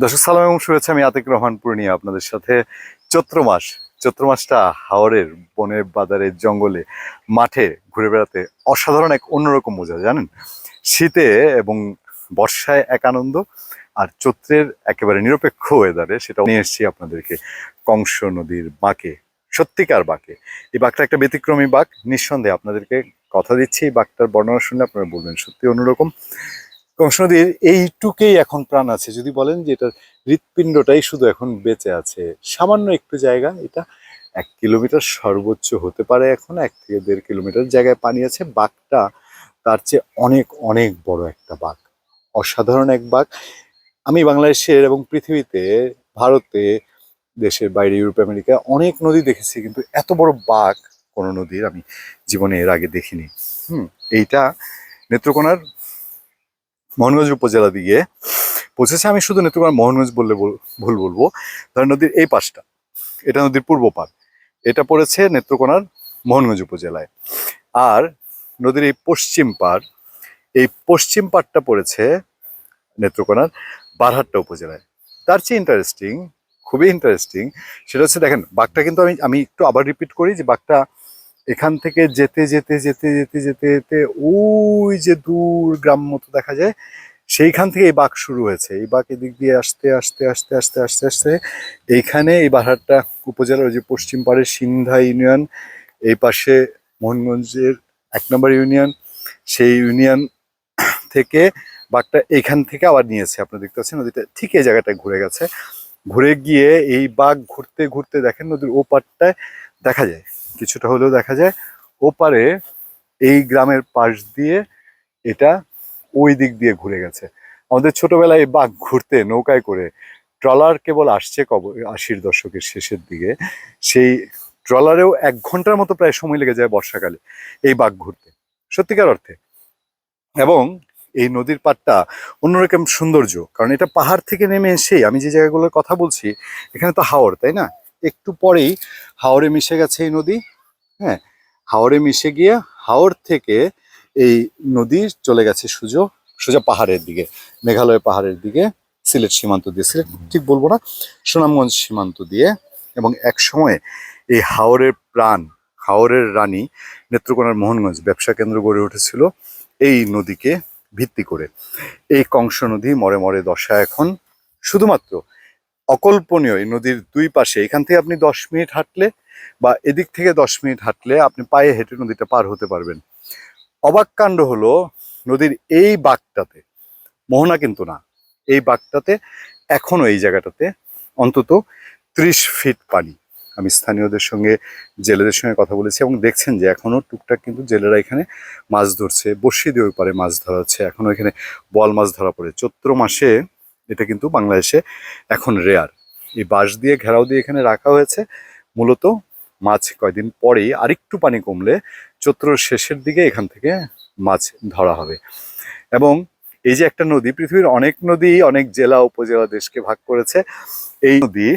দর্শক, সালাম এবং শুভেচ্ছা, আমি আতিক রহমান পূর্ণিয়া আপনাদের সাথে। চৈত্র মাস, চৈত্র মাসটা হাওরের বনের বাজারে জঙ্গলে, মাঠে ঘুরে বেড়াতে অসাধারণ এক অন্যরকম মজা, জানেন? শীতে এবং বর্ষায় এক আনন্দ, আর চৈত্রের একেবারে নিরপেক্ষ ওয়েদারে সেটা নিয়ে এসেছি আপনাদেরকে। কংস নদীর বাঁকে, সত্যিকার বাঁকে। এই বাঘটা একটা ব্যতিক্রমী বাঘ নিঃসন্দেহে আপনাদেরকে কথা দিচ্ছি, এই বাঘটার বর্ণনা শুনলে আপনারা বলবেন সত্যি অন্যরকম। কংস নদীর এইটুকেই এখন প্রাণ আছে। যদি বলেন যে এটার হৃৎপিণ্ডটাই শুধু এখন বেঁচে আছে। সামান্য একটু জায়গা, এটা এক কিলোমিটার সর্বোচ্চ হতে পারে এখন, এক থেকে দেড় কিলোমিটার জায়গায় পানি আছে। বাঘটা তার চেয়ে অনেক অনেক বড় একটা বাঘ। অসাধারণ এক বাঘ। আমি বাংলাদেশের এবং পৃথিবীতে, ভারতে, দেশের বাইরে, ইউরোপ, আমেরিকা অনেক নদী দেখেছি, কিন্তু এত বড় বাঘ কোনো নদীর আমি জীবনে এর আগে দেখিনি। হুম, এইটা নেত্রকোনার মোহনগঞ্জ উপজেলা দিয়ে পৌঁছেছে। আমি শুধু নেত্রকোনা মোহনগঞ্জ বললে বল- ভুল বলব। ধর নদীর এই পাশটা, এটা নদীর পূর্ব পার এটা পড়েছে নেত্রকোনার মোহনগঞ্জ উপজেলায়। আর নদীর এই পশ্চিম পার এই পশ্চিম পাড়টা পড়েছে নেত্রকোনার বারহাট্টা উপজেলায়। তার চেয়ে ইন্টারেস্টিং খুবই ইন্টারেস্টিং সেটা হচ্ছে দেখেন, বাঘটা কিন্তু আমি আমি একটু আবার রিপিট করি যে বাঘটা এখান থেকে যেতে যেতে যেতে যেতে যেতে যেতে ওই যে দূর গ্রাম মতো দেখা যায়, সেইখান থেকে এই বাঘ শুরু হয়েছে। এই বাঘ এদিক দিয়ে আসতে আসতে আসতে আসতে আসতে আসতে এইখানে এই বাহারটা উপজেলার যে পশ্চিম পাড়ের সিন্ধা ইউনিয়ন, এই পাশে মোহনগঞ্জের এক নম্বর ইউনিয়ন, সেই ইউনিয়ন থেকে বাঘটা এইখান থেকে আবার নিয়েছে। আপনারা দেখতে পাচ্ছেন নদীটা ঠিক এই জায়গাটায় ঘুরে গেছে। ঘুরে গিয়ে এই বাঘ ঘুরতে ঘুরতে দেখেন নদীর ও পাড়টায় দেখা যায়। কিছুটা হলেও দেখা যায় ওপারে এই গ্রামের পাশ দিয়ে এটা ওই দিক দিয়ে ঘুরে গেছে। আমাদের ছোটবেলায় বাঘ ঘুরতে নৌকায় করে ট্রলার কেবল আসছে কব আশির দশকের শেষের দিকে। সেই ট্রলারেও এক ঘণ্টার মতো প্রায় সময় লেগে যায় বর্ষাকালে এই বাঘ ঘুরতে। সত্যিকার অর্থে। এবং এই নদীর পাড়টা অন্যরকম সৌন্দর্য, কারণ এটা পাহাড় থেকে নেমে এসেই আমি যে জায়গাগুলোর কথা বলছি, এখানে তো হাওড় তাই না? একটু পরেই হাওড়ে মিশে গেছে এই নদী হ্যাঁ হাওড়ে মিশে গিয়ে হাওড় থেকে এই নদী চলে গেছে সোজা সোজা পাহাড়ের দিকে, মেঘালয় পাহাড়ের দিকে, সিলেট সীমান্ত দিয়ে, সিলেট ঠিক বলব না, সুনামগঞ্জ সীমান্ত দিয়ে এবং এক সময় এই হাওরের প্রাণ, হাওরের রানী নেত্রকোনার মোহনগঞ্জ ব্যবসা কেন্দ্র গড়ে উঠেছিল এই নদীকে ভিত্তি করে। এই কংস নদী মরে মরে দশা এখন, শুধুমাত্র অকল্পনীয় এই নদীর দুই পাশে। এখান থেকে আপনি দশ মিনিট হাঁটলে বা এদিক থেকে দশ মিনিট হাঁটলে আপনি পায়ে হেঁটে নদীটা পার হতে পারবেন। অবাক কাণ্ড হলো নদীর এই বাঘটাতে মোহনা কিন্তু না, এই বাঘটাতে এখনও এই জায়গাটাতে অন্তত ত্রিশ ফিট পানি। আমি স্থানীয়দের সঙ্গে, জেলেদের সঙ্গে কথা বলেছি এবং দেখছেন যে এখনও টুকটাক কিন্তু জেলেরা এখানে মাছ ধরছে বর্ষি দিয়ে ওই পারে মাছ ধরা হচ্ছে এখনও এখানে বল মাছ ধরা পড়ে। চৈত্র মাসে এটা কিন্তু বাংলাদেশে এখন রেয়ার এই বাঁশ দিয়ে, ঘেরাও দিয়ে এখানে রাখা হয়েছে। মূলত মাছ কয়দিন পরেই আরেকটু পানি কমলে চৈত্রর শেষের দিকে এখান থেকে মাছ ধরা হবে। এবং এই যে একটা নদী, পৃথিবীর অনেক নদী, অনেক জেলা, উপজেলা দেশকে ভাগ করেছে। এই নদী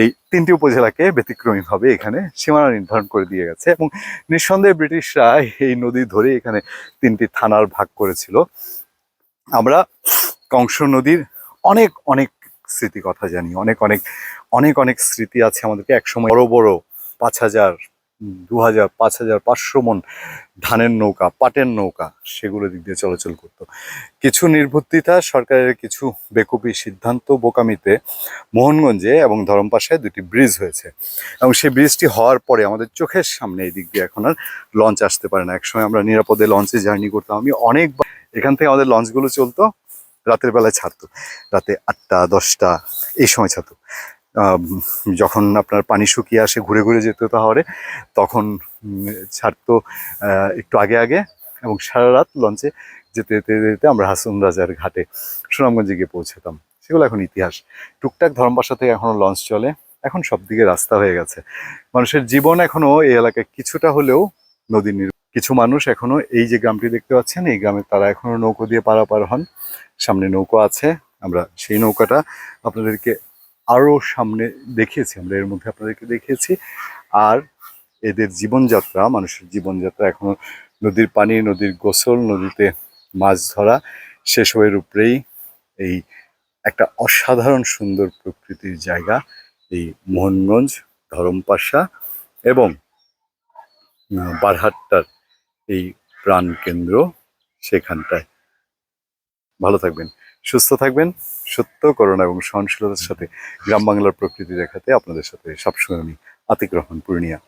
এই তিনটি উপজেলাকে ব্যতিক্রমীভাবে এখানে সীমানা নির্ধারণ করে দিয়ে গেছে এবং নিঃসন্দেহে ব্রিটিশরা এই নদী ধরে এখানে তিনটি থানার ভাগ করেছিল। আমরা কংস নদীর অনেক অনেক স্মৃতি কথা জানি, অনেক অনেক অনেক অনেক স্মৃতি আছে আমাদেরকে। একসময় বড় বড়, পাঁচ হাজার, দু হাজার, পাঁচ হাজার পাঁচশো মন ধানের নৌকা, পাটের নৌকা, সেগুলো দিক দিয়ে চলাচল করতো। কিছু নির্বুদ্ধিতা, সরকারের কিছু বেকুবি সিদ্ধান্ত বোকামিতে মোহনগঞ্জে এবং ধরমপাশায় দুটি ব্রিজ হয়েছে। এবং সেই ব্রিজটি হওয়ার পরে আমাদের চোখের সামনে এই দিক দিয়ে এখন আর লঞ্চ আসতে পারে না। একসময় আমরা নিরাপদে লঞ্চে জার্নি করতাম। আমি অনেক এখান থেকে আমাদের লঞ্চগুলো চলতো। রাতের বেলায় ছাড়তো। রাতে আটটা, দশটা, এই সময় ছাড়তো। যখন আপনার পানি শুকিয়ে আসে, ঘুরে ঘুরে যেত তাহলে, তখন ছাড়তো একটু আগে আগে এবং সারা রাত লঞ্চে যেতে যেতে যেতে আমরা হাসন রাজার ঘাটে, সুনামগঞ্জে গিয়ে পৌঁছতাম। সেগুলো এখন ইতিহাস। টুকটাক ধর্মবাসা থেকে এখনও লঞ্চ চলে। এখন সব দিকে রাস্তা হয়ে গেছে। মানুষের জীবন এখনও এই এলাকায় কিছুটা হলেও নদী কিছু মানুষ এখনও এই যে গ্রামটি দেখতে পাচ্ছেন, এই গ্রামে তারা এখনও নৌকো দিয়ে পারাপার হন। সামনে নৌকো আছে, আমরা সেই নৌকাটা আপনাদেরকে আরও সামনে দেখিয়েছি, আমরা এর মধ্যে আপনাদেরকে দেখিয়েছি। আর এদের জীবনযাত্রা, মানুষের জীবনযাত্রা এখনও নদীর পানি, নদীর গোসল, নদীতে মাছ ধরা শেষ সেসবের উপরেই এই একটা অসাধারণ সুন্দর প্রকৃতির জায়গা, এই মোহনগঞ্জ, ধরমপাশা এবং বারহাট্টার এই প্রাণ কেন্দ্র সেখানটায়। ভালো থাকবেন, সুস্থ থাকবেন, সত্য করোনা এবং সহনশীলতার সাথে গ্রাম বাংলার প্রকৃতি দেখাতে আপনাদের সাথে সবসময় আমি আতিক রহমান পূর্ণিয়া।